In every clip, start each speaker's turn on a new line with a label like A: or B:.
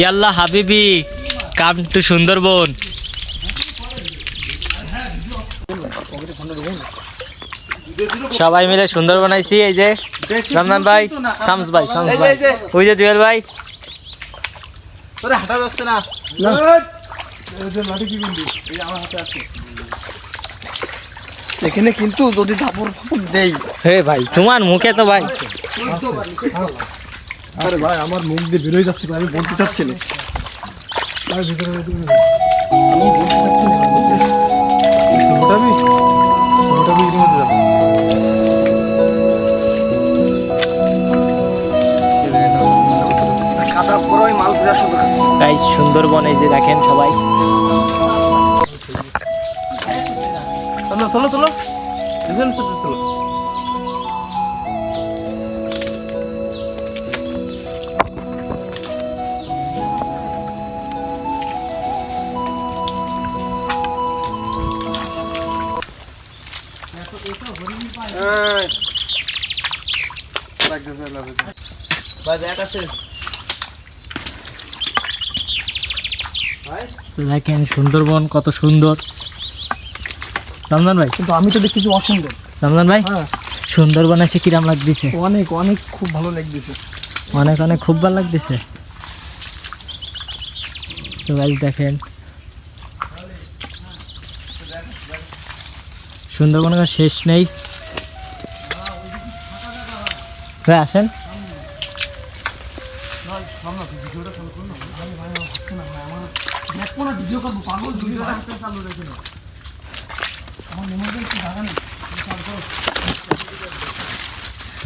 A: ইয়াল্লা হাবিবি come to Sundarban সবাই মিলে সুন্দর বানাইছি এই যে। রমজান ভাই শামস ভাই শামস ভাই। ওই যে জুয়েল ভাই।
B: তোরে হাঁটা যাচ্ছে না। এখানে কিন্তু যদি ফাপড় দেই।
A: হে ভাই তোমার মুখে তো ভাই।
B: আরে ভাই আমার মুখ দিয়ে বেরোয় যাচ্ছে আমি বলতে চাচ্ছি না। আমি বলতে চাচ্ছি না
A: গাইস সুন্দরবন যে দেখেন সবাই।
B: তোলো তোলো তোলো। দুজন সাথে তোলো।
A: দেখেন সুন্দরবন কত সুন্দর। রমজান ভাই?
B: কিন্তু আমি তো দেখতেছি অসুন্দর।
A: রমজান ভাই?
B: হ্যাঁ।
A: সুন্দরবন এসে কিরাম লাগতেছে?
B: অনেক অনেক খুব ভালো লাগতেছে।
A: অনেক অনেক খুব ভালো লাগতেছে। তো গাইস দেখেন। সুন্দরবনের কোনো শেষ নেই। ভাই আসেন।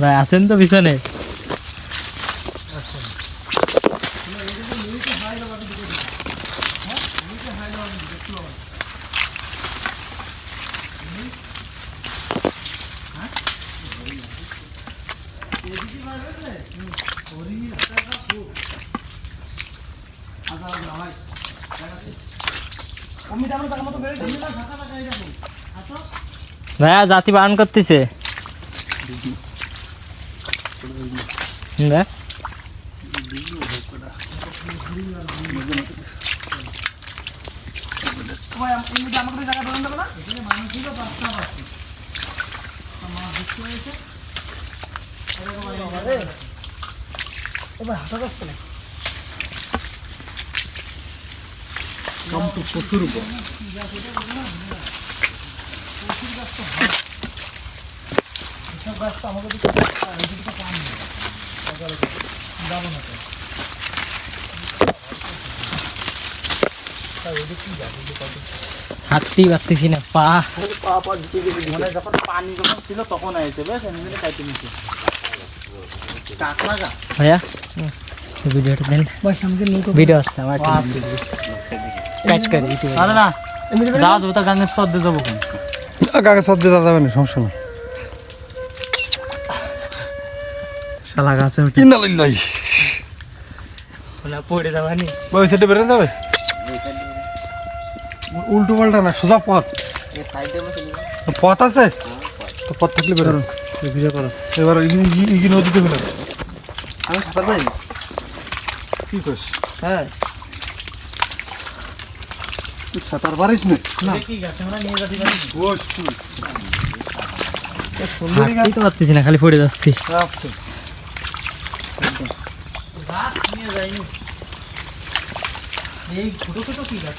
A: ভাই আসেন তো পিছনে। ভাইয়া জাতি বারণ করতেছে। দেখ।
B: এবার হাঁটা যাচ্ছে না তো প্রচুর উপর
A: হাঁটতেই পারতেছি না পা।
B: মানে যখন পানি যখন ছিল তখন আইছে বেশ? এমনি খাইতে নিচ্ছে কাকনা গা?
A: ভাইয়া ভিডিওটা দেন।
B: বস আমাকে নৌকা
A: ভিডিও আসছে আমার কাজ করে ইউটিউবে
B: আরে না যাওয়া যাব তা গাঙ্গের সদ দিয়ে যাব কোন
C: কাকে সব দিয়ে যাবে না সমস্যা নেই।
A: শালা গাছে উঠে।
C: কিনা লিল্লাই
A: না পড়ে যাবানি
C: ওই সাইডে বেরোতে যাবে? উল্টো পাল্টা না সোজা পথ। পথ আছে? তো পথ থাকলে বেরো
A: ভিডিও করো।
C: এবার ইগি নদীতে বেরো।
B: আমি সাঁতার পারি
C: কি করিস
B: হ্যাঁ।
C: তুই সাঁতার পারিস না। না। বস
A: তো পারতেছি না খালি পড়ে যাচ্ছি।
B: এই ছোট ছোট কি গাছ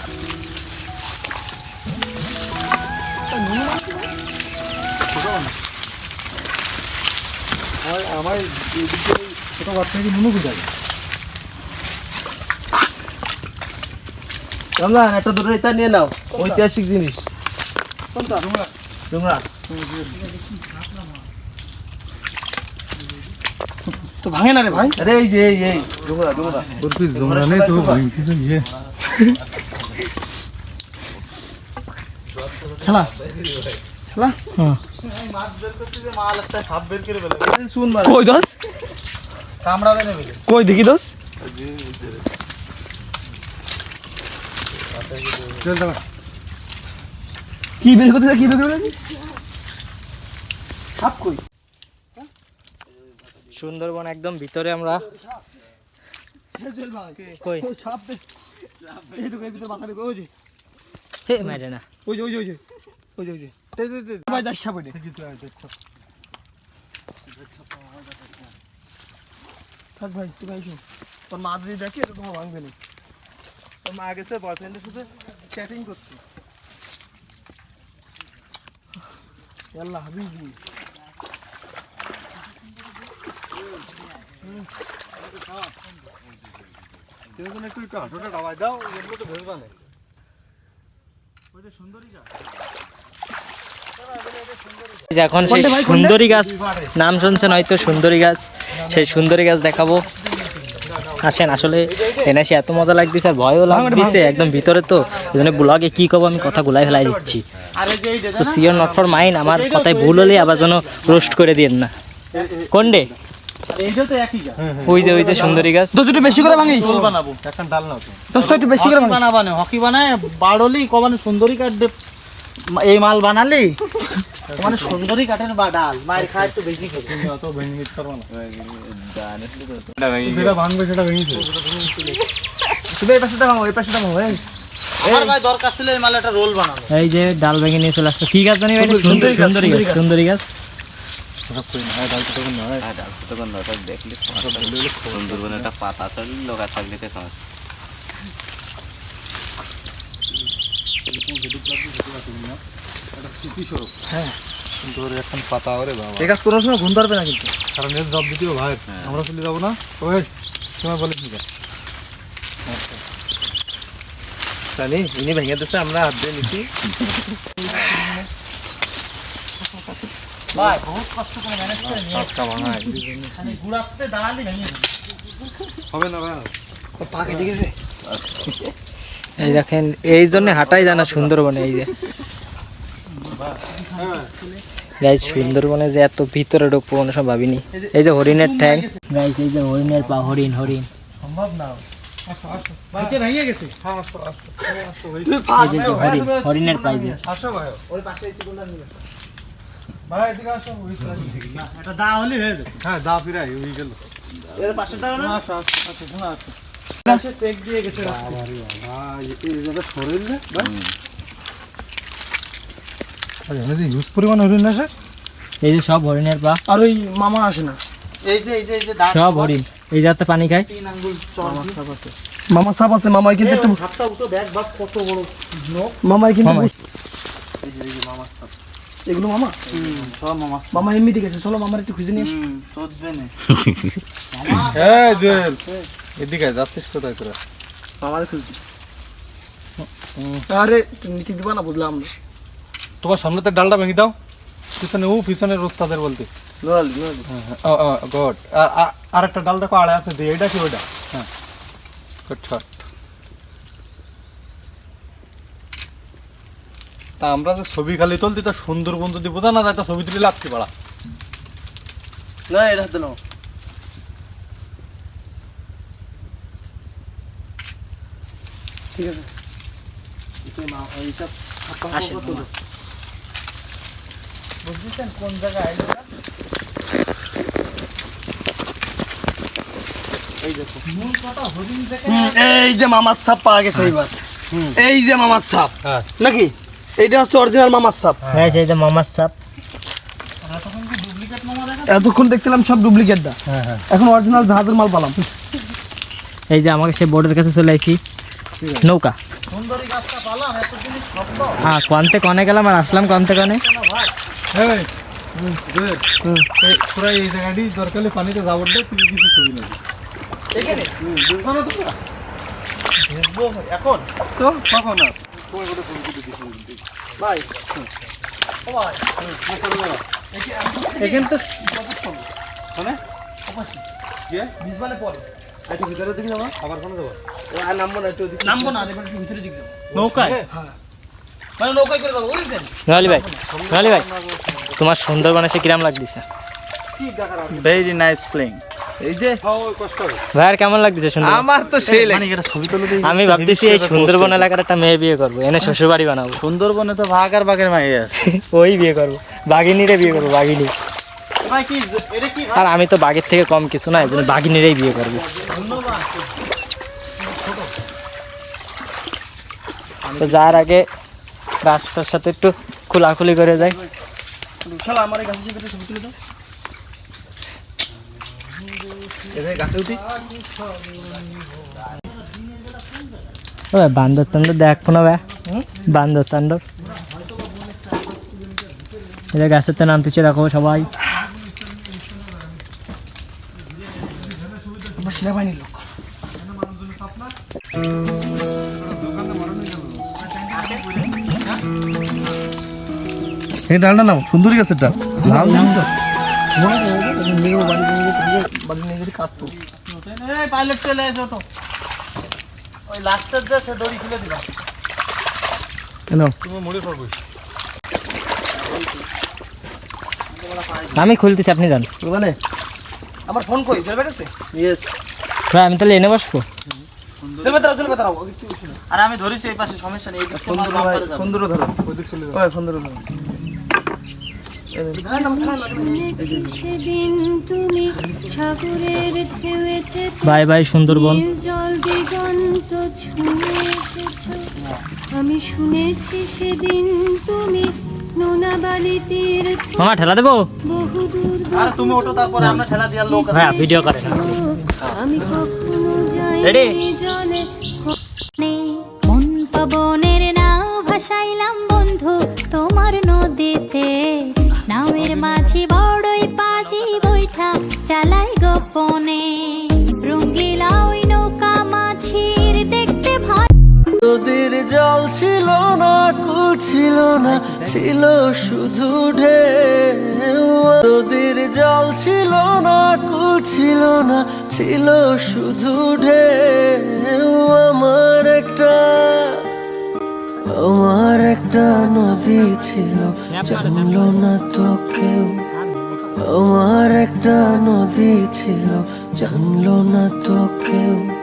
C: আমার ছোট বাচ্চা কি নুনু কোথায়
B: রমজান একটা দুটো এটা নিয়ে নাও। ঐতিহাসিক জিনিস। ডোংরা
C: তো ভাঙে না রে ভাই?
B: আরে এই যে এই এই ডোংরা ডোংরা
C: তোর তুই জমরা নেই তো ভাঙছি তো ইয়ে।
B: খেলা। খেলা? শুন মার
C: কই দোস?
B: কামড়াবে না বলে
C: কই দেখি দোস?
B: কি বের করতে কি বের সাপ কই?
A: সুন্দরবন একদম ভিতরে আমরা। কই?
C: সাপ দে। এইটুকু এই ভিতরে মাথা ঢুকে ওই যে।
A: হে মারে না।
C: ওই যে ওই যে। ওই যে ওই যে। ভাই থাক ভাই ভাই তোর মা যদি দেখে তো তোমার ভাঙবে না।
B: তোর মা গেছে বয়ফ্রেন্ডের সাথে চ্যাটিং করতে।
C: আল্লাহ হাবিবি।
B: তুমি একটু হাঁটুটা দাও এগুলো তো ভেবে না
A: এই যে। এখন সেই সুন্দরী গাছ। নাম শুনছেন হয়তো সুন্দরী গাছ। সেই সুন্দরী গাছ দেখাবো। আসেন আসলে এনে সে এত মজা লাগতেছে আর ভয়ও লাগতেছে একদম ভিতরে তো। এই জন্য ব্লগে কি কব আমি কথা গুলাই ফেলাই দিচ্ছি। তো সিওর নট ফর মাইন আমার কথায় ভুল হলে আবার যেন রোস্ট করে দিন না। কোন ডে
B: এইটা তো একই গাছ।
A: ওই যে ওই যে সুন্দরী গাছ।
C: দোষ একটু বেশি করে ভাঙিস।
B: বানাবো
C: এখন ডাল নাও তো। একটু বেশি করে
B: বানাবানে হকি বানায় বাড়লি কবানে সুন্দরী কাঠ এই মাল বানালি? মানে সুন্দরী কাঠের বা ডাল। মায়ের খায় তো বেশি করে
C: তো ভেঙে নিতে পারব না যেটা ভাঙবে সেটা ভেঙেছে
B: তুমি এই পাশেটা ভাঙো এই ভাঙো এই। আমার ভাই দরকার ছিল এই মালে একটা রোল বানানো
A: এই যে ডাল ভেঙে নিয়ে চলে আসতো কি গাছ জানি ভাই? সুন্দরী সুন্দরী গাছ সুন্দরী গাছ।
D: সুন্দরবনে একটা পাতা চলি লোকা থাকলে
C: এখন পাতা ওরে বাবা
B: এই কাজ কোনো সময় ঘুম ধরবে না কিন্তু।
C: কারণ এর জব দিতেও ভাই। আমরা চলে যাব না? ওই তোমার বলিস নি
B: জানি ইনি ভেঙে দিচ্ছে আমরা হাত দিয়ে নিচ্ছি ভাই বহুত কষ্ট করে ম্যানেজ করে নিয়ে
C: পাতা ভাঙায়
B: খালি গুড়াতে দাঁড়ালি ভেঙে
C: হবে না ভাই।
B: পা কেটে গেছে
A: এই দেখেন এই জন্য হাঁটাই জানা সুন্দরবনে এই যে। গাইজ সুন্দরবনে যে এত ভিতরে ঢুকবো কোনো সময় ভাবিনি। এই যে হরিণের ঠ্যাং। গাইজ এই যে হরিণের পা হরিণ হরিণ।
B: সম্ভব না
C: হ্যাঁ
A: হরিণ হরিণের পাই যে।
B: পাশে দা হলি হ্যাঁ
C: দা ফিরাই গেল।
B: না?
C: এই
A: যে সব হরিণের পা।
C: আর ওই মামা আসে না
B: এই যে এই যে এই যে
A: সব হরিণ। এই যাতে পানি খায়।
B: তিন আঙ্গুল চর
C: মামা সাপ আছে মামাই কিন্তু একটু
B: সাতটা উঠো ব্যাগ ভাব কত বড় নখ
C: মামাই কিন্তু
A: মামাই।
C: এগুলো মামা
B: সব মামা
C: মামা আছে চলো মামার একটু খুঁজে নিয়ে
B: হুম চোদ্দে
C: হ্যাঁ জুয়েল এদিকে যাচ্ছিস কোথায় তোরা?
B: মামারে খুলছি।
C: আরে তুমি নিতে দিবা না বুঝলাম তোমার সামনে তো ডালটা ভেঙে দাও। পিছনে ও পিছনে রোস্তাদের বলতে। গড। আর একটা ডাল দেখো আড়ে আছে দিয়ে এটা কি ওটা? হ্যাঁ। শট তা আমরা যে ছবি খালি তুলতে তা সুন্দরবন যদি বোঝা না তা ছবি তুলে লাগতে পারা
B: না এটা হাতে ঠিক আছে এই কোন জায়গায়
C: যে মামার সাপ পাওয়া গেছে এইবার এই যে মামার সাপ
B: হ্যাঁ।
C: নাকি এইটা হচ্ছে অরিজিনাল মামার সাপ
A: গাইজ এই যে মামার সাপ
E: এতক্ষণ দেখছিলাম সব ডুপ্লিকেটটা
C: হ্যাঁ হ্যাঁ
E: এখন অরিজিনাল জাহাজের মাল পালাম
A: এই যে আমাকে সে বোর্ডের কাছে চলে আসি নৌকা। হ্যাঁ কনতে কনে গেলাম আর আসলাম কনতে কনে?
C: এই, হুম, তোরা এই জায়গাটি দরকার পানিতে তুই কিছু ছবি নেবি?
E: এখন?
C: তো কখন আর?
E: এখান তো
C: মানে? ভিতরে দিকে যাব আবার কোনো যাব?
E: নামবো না একটু ওদিকে।
A: নামবো না এবার একটু ভিতরে দিক
C: নৌকায়?
E: মানে নৌকায় করে যাব বুঝেছেন?
A: নোয়ালি ভাই নোয়ালি ভাই তোমার সুন্দরবনে সে কিরাম লাগতেছে?
B: ভেরি নাইস ফ্লিং
E: এই যে
C: খাও ওই কষ্ট হবে।
A: ভাইয়ার কেমন লাগতেছে সুন্দর
E: আমার তো সেই লাগে
B: এটা ছবি তুলে দিই
A: আমি ভাবতেছি এই সুন্দরবন এলাকার একটা মেয়ে বিয়ে করব এনে শ্বশুর বাড়ি বানাবো।
B: সুন্দরবনে তো ভাগ আর বাঘের মাই আছে।
A: ওই বিয়ে করব বাঘিনীরে বিয়ে করব বাঘিনী।
E: ভাই কি এটা কি?
A: আর আমি তো বাঘের থেকে কম কিছু না এই জন্য বাঘিনীরাই বিয়ে করব। তো যার আগে রাস্তার সাথে একটু খোলাখুলি করে যায়
E: শালা আমার গাছের সাথে ছবি তুলে দাও। এখানে গাছে উঠি।
A: ও বান্দর টান্দর দেখব না ভাই বান্দর টান্দর। এটা গাছের তো নামতেছে দেখো সবাই।
E: আমার সেনাবাহিনীর লোক
C: এই ডালটা নাও সুন্দরী লাল
E: বাড়ি নিয়ে পাইলট চলে এসো তো। ওই লাস্টের যে সে দড়ি খুলে দিবা।
C: তুমি মুড়ি পড়ব
A: আমি খুলতেছি আপনি যান।
E: মানে আমার ফোন কই? জেলবে গেছে ইয়েস
A: ভাই আমি তাহলে এনে বসবো?
B: আর আমি ধরেছি এই পাশে সমস্যা নেই
E: ফোন
B: মাল
E: ধরো ফোন ধরো। ওই ফোন ধরো।
A: Bye bye Sundarban.
F: আমি শুনেছি সেদিন তুমি
A: মামা ঠেলা দেবো?
F: বহুদূর
B: আর তুমি ওঠো তারপরে আমরা ঠেলা দেওয়ার লোক আছে।
A: হ্যাঁ ভিডিও করে না।
F: মন পবনের ভাসাইলাম বন্ধু তোমার গোপনে রঙ্গিলা ওই নৌকা মাছির দেখতে ভালো।
E: নদীর জল ছিল না, কুল ছিল না, ছিল শুধু ঢেউ। নদীর জল ছিল না, কুল ছিল না, ছিল শুধু ঢেউ। আমার একটা আমার একটা নদী ছিল, জানলো না তো কেউ। আমার একটা নদী ছিল জানলো না তো কেউ।